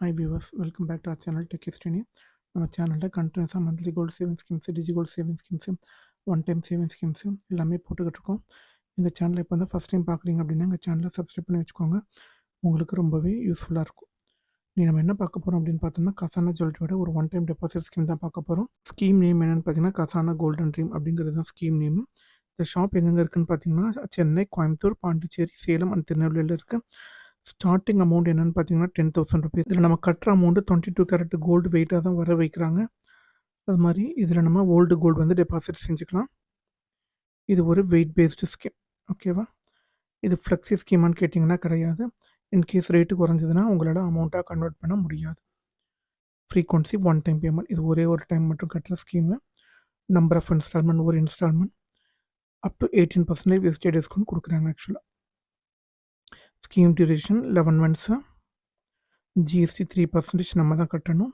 Hi viewers welcome back to our channel tech history நம்ம சேனலில் கண்டினியூஸாக monthly gold saving schemes digi gold saving schemes one time saving schemes எல்லாமே போட்டுக்கிட்டு இருக்கோம். இந்த சேனலை இப்போ வந்து ஃபஸ்ட் டைம் பார்க்குறீங்க அப்படின்னா எங்கள் சேனலை சப்ஸ்கிரைப் பண்ணி வச்சுக்கோங்க. உங்களுக்கு ரொம்பவே யூஸ்ஃபுல்லாக இருக்கும். நீ நம்ம என்ன பார்க்க போகிறோம் அப்படின்னு பார்த்தோம்னா கசானா ஜுவல்லரியோட ஒரு ஒன் டைம் டெபாசிட் ஸ்கீம் தான் பார்க்க போகிறோம் ஸ்கீம் நேம் என்னென்னு பார்த்தீங்கன்னா கசானா கோல்டன் ட்ரீம் அப்படிங்கிறது தான் ஸ்கீம் நேம் இந்த ஷாப் எங்கெங்கே இருக்குதுன்னு பார்த்தீங்கன்னா சென்னை கோயம்புத்தூர் பாண்டிச்சேரி சேலம் அண்ட் திருநெல்வேலியில் இருக்குது ஸ்டார்டிங் அமௌண்ட் என்னென்னு பார்த்தீங்கன்னா டென் தௌசண்ட் ருபீஸ் இதில் நம்ம கட்டுற amount twenty two carat gold வெயிட்டாக தான் வர வைக்கிறாங்க. அது மாதிரி இதில் நம்ம ஓல்டு கோல்டு வந்து டெபாசிட் செஞ்சுக்கலாம். இது ஒரு வெயிட் பேஸ்டு ஸ்கீம் ஓகேவா இது ஃப்ளெக்ஸி ஸ்கீமான்னு கேட்டிங்கன்னா கிடையாது. இன்கேஸ் ரேட்டு குறைஞ்சதுன்னா உங்களால் அமௌண்ட்டாக கன்வெர்ட் பண்ண முடியாது. ஃப்ரீக்வன்சி ஒன் டைம் பேமெண்ட் இது ஒரே ஒரு டைம் மட்டும் கட்டுற ஸ்கீமு நம்பர் ஆஃப் இன்ஸ்டால்மெண்ட் ஒரு instalment up to eighteen percentage wastage discount கொடுக்குறாங்க ஆக்சுவலாக scheme duration eleven months GST three percentage நம்ம தான் கட்டணும்.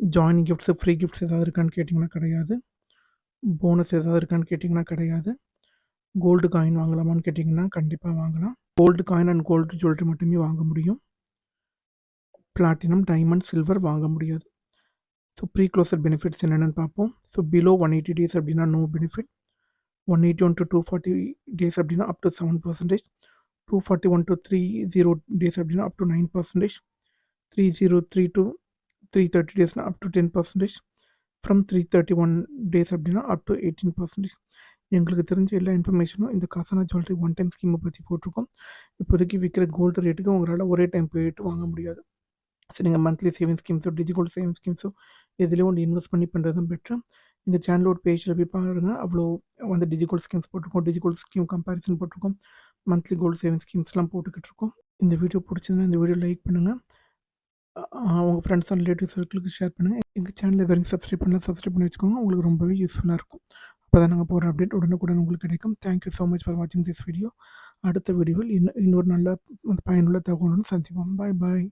ஜாயின் கிஃப்ட்ஸு ஃப்ரீ கிஃப்ட்ஸ் ஏதாவது இருக்கான்னு கேட்டிங்கன்னா கிடையாது. போனஸ் ஏதாவது இருக்கான்னு கேட்டிங்கன்னா கிடையாது. கோல்டு காயின் வாங்கலாமான்னு கேட்டிங்கன்னா கண்டிப்பாக வாங்கலாம். Gold coin and gold jewellery மட்டுமே வாங்க முடியும். பிளாட்டினம் டைமண்ட் சில்வர் வாங்க முடியாது. ஸோ ப்ரீ க்ளோசர் பெனிஃபிட்ஸ் என்னென்னு பார்ப்போம். So below one eighty days அப்படின்னா no benefit one eighty one to two forty days அப்படின்னா up to seven percentage two forty one to three zero days அப்படின்னா up to nine percentage three zero three to three thirty டேஸ்னால் up to ten percentage from three thirty one days அப்படின்னா up to eighteen percentage எங்களுக்கு தெரிஞ்ச எல்லா இன்ஃபர்மேஷனும் இந்த காசானா jewellery one time ஸ்கீமை பற்றி போட்டிருக்கோம். இப்போதைக்கு விற்கிற கோல்டு ரேட்டுக்கு உங்களால் ஒரே டைம் போயிட்டு வாங்க முடியாது. ஸோ நீங்கள் மந்த்லி சேவிங் ஸ்கீம்ஸோ டிஜிட்டல் சேவிங் ஸ்கீம்ஸோ எதுலேயும் ஒன்று இன்வெஸ்ட் பண்ணி பண்ணுறது தான் பெட்ரு எங்கள் சேனலோட பேஜில் போய் பாருங்கள் அவ்வளோ வந்து டிஜிட்டல் ஸ்கீம்ஸ் போட்டிருக்கோம். டிஜிட்டல் ஸ்கீம் கம்பேரிசன் போட்டிருக்கோம். மந்த்லி கோல்டு சேவிங் ஸ்கீம்ஸ்லாம் போட்டுக்கிட்டு இருக்கோம் இந்த வீடியோ பிடிச்சிருந்தா இந்த வீடியோ லைக் பண்ணுங்கள் உங்கள் ஃப்ரெண்ட்ஸ் அண்ட் ரிலேட்டிவ் சர்க்கிளுக்கு ஷேர் பண்ணுங்கள் எங்கள் சேனல் இது வரைக்கும் சப்ஸ்கிரைப் பண்ணலாம் சப்ஸ்கிரைப் பண்ணி வச்சுக்கோங்க. உங்களுக்கு ரொம்பவே யூஸ்ஃபுல்லாக இருக்கும். அப்போ தான் நாங்கள் போகிற அப்டேட் உடனுக்குடன் உங்களுக்கு கிடைக்கும். Thank you so much for வாட்சிங் திஸ் வீடியோ அடுத்த வீடியோவில் இன்னும் இன்னொரு நல்ல பயனுள்ள தகவலுடன் சந்திப்போம். பாய் பாய்